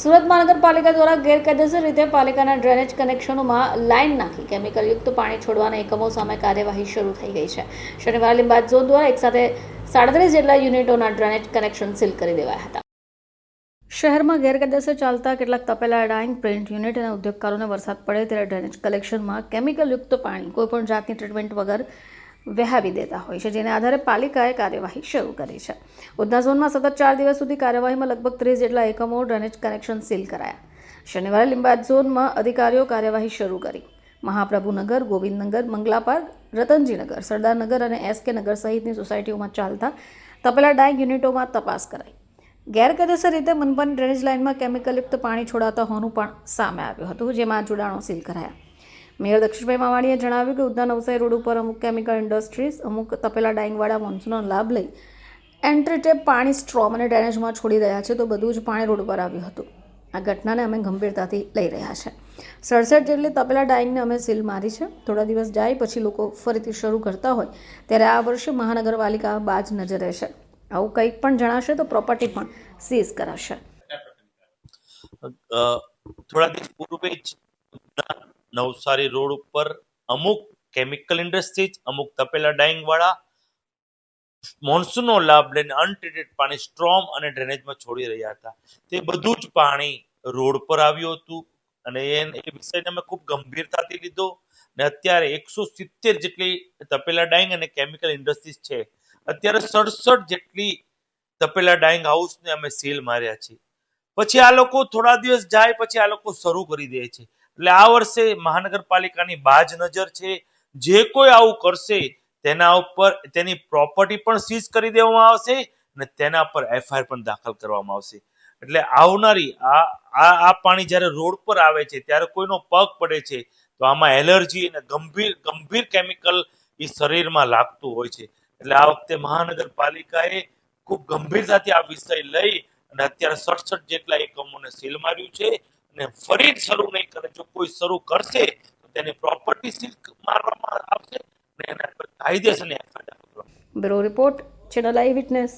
સુરત મહાનગરપાલિકા દ્વારા ગેરકાયદેસર રીતે પાલિકાના ડ્રેનેજ કનેક્શનોમાં લાઇન નાખી કેમિકલયુક્ત પાણી છોડવાના એકમો સામે કાર્યવાહી શરૂ થઈ ગઈ છે. શનિવારે લીંબાદ ઝોન દ્વારા એકસાથે સાડત્રીસ જેટલા યુનિટોના ડ્રેનેજ કનેક્શન સીલ કરી દેવાયા હતા. શહેરમાં ગેરકાયદેસર ચાલતા કેટલાક તપેલા ડાઇંગ, પ્રિન્ટ યુનિટ અને ઉદ્યોગકારોને વરસાદ પડે ત્યારે ડ્રેનેજ કલેક્શનમાં કેમિકલયુક્ત પાણી કોઈપણ જાતની ટ્રીટમેન્ટ વગર વહાવી દેતા હોય છે, જેને આધારે પાલિકાએ કાર્યવાહી શરૂ કરી છે. ઉધના ઝોનમાં સતત ચાર દિવસ સુધી કાર્યવાહીમાં લગભગ ત્રીસ જેટલા એકમો ડ્રેનેજ કનેક્શન સીલ કરાયા. શનિવારે લીંબાદ ઝોનમાં અધિકારીઓ કાર્યવાહી શરૂ કરી. મહાપ્રભુનગર, ગોવિંદનગર, મંગલાપાર્ક, રતનજીનગર, સરદારનગર અને એસકે નગર સહિતની સોસાયટીઓમાં ચાલતા તપેલા ડાય યુનિટોમાં તપાસ કરાઈ. ગેરકાયદેસર રીતે મનપાની ડ્રેનેજ લાઇનમાં કેમિકલયુક્ત પાણી છોડાતા હોવાનું પણ સામે આવ્યું હતું, જેમાં જોડાણો સીલ કરાયા. મેયર દક્ષિણભાઈ માવાણીએ જણાવ્યું કે ઉધના નવસારી રોડ ઉપર અમુક કેમિકલ ઇન્ડસ્ટ્રીઝ અમુક તપેલા ડાઈંગવાળા મોન્સૂનનો લાભ લઈ એન્ટ્રીટેપ પાણી સ્ટ્રોમ અને ડ્રેનેજમાં છોડી રહ્યા છે, તો બધું જ પાણી રોડ પર આવ્યું હતું. આ ઘટનાને અમે ગંભીરતાથી લઈ રહ્યા છે. સડસઠ જેટલી તપેલા ડાઈંગને અમે સીલ મારી છે. થોડા દિવસ જાય પછી લોકો ફરીથી શરૂ કરતા હોય, ત્યારે આ વર્ષે મહાનગરપાલિકા બાજ નજર રહેશે આવું કંઈક પણ જણાશે તો પ્રોપર્ટી પણ સીઝ કરાશે. થોડા દિવસ પૂર્વે નવસારી રોડ ઉપર અમુક કેમિકલ ઇન્ડસ્ટ્રીઝ અમુક તપેલા ડાઇંગ વાળા મોન્સૂનનો લાભ લઈને અનટ્રીટેડ પાણી સ્ટ્રોમ અને ડ્રેનેજમાં છોડી રહ્યા હતા. તે બધું જ પાણી રોડ પર આવ્યું હતું અને એ વિષયને અમે ખૂબ ગંભીરતાથી લીધો ને અત્યારે એકસો સિત્તેર જેટલી તપેલા ડાઇંગ અને કેમિકલ ઇન્ડસ્ટ્રીઝ છે. અત્યારે સડસઠ જેટલી તપેલા ડાઈંગ હાઉસને અમે સીલ માર્યા છે પછી આ લોકો થોડા દિવસ જાય, પછી આ લોકો શરૂ કરી દે છે. એટલે આ વર્ષે મહાનગરપાલિકાની બાજ નજર છે. જે કોઈ આવું કરશે, તેના ઉપર તેની પ્રોપર્ટી પણ સીઝ કરી દેવામાં આવશે અને તેના પર એફઆઈઆર પણ દાખલ કરવામાં આવશે. એટલે આવનારી આ આ પાણી જ્યારે રોડ પર આવે છે, ત્યારે કોઈનો પગ પડે છે, તો આમાં એલર્જી અને ગંભીર ગંભીર કેમિકલ એ શરીરમાં લાગતું હોય છે. એટલે આ વખતે મહાનગરપાલિકાએ ખૂબ ગંભીરતાથી આ વિષય લઈ અને અત્યારે સડસઠ જેટલા એકમોને સીલ માર્યું છે. અને ફરી શરૂ નહીં કરે. જો કોઈ શરૂ કરશે, તો તેની પ્રોપર્ટી સીલ મારવામાં આવશે અને એના પર કાયદેસરની FIR bureau report channel eye witness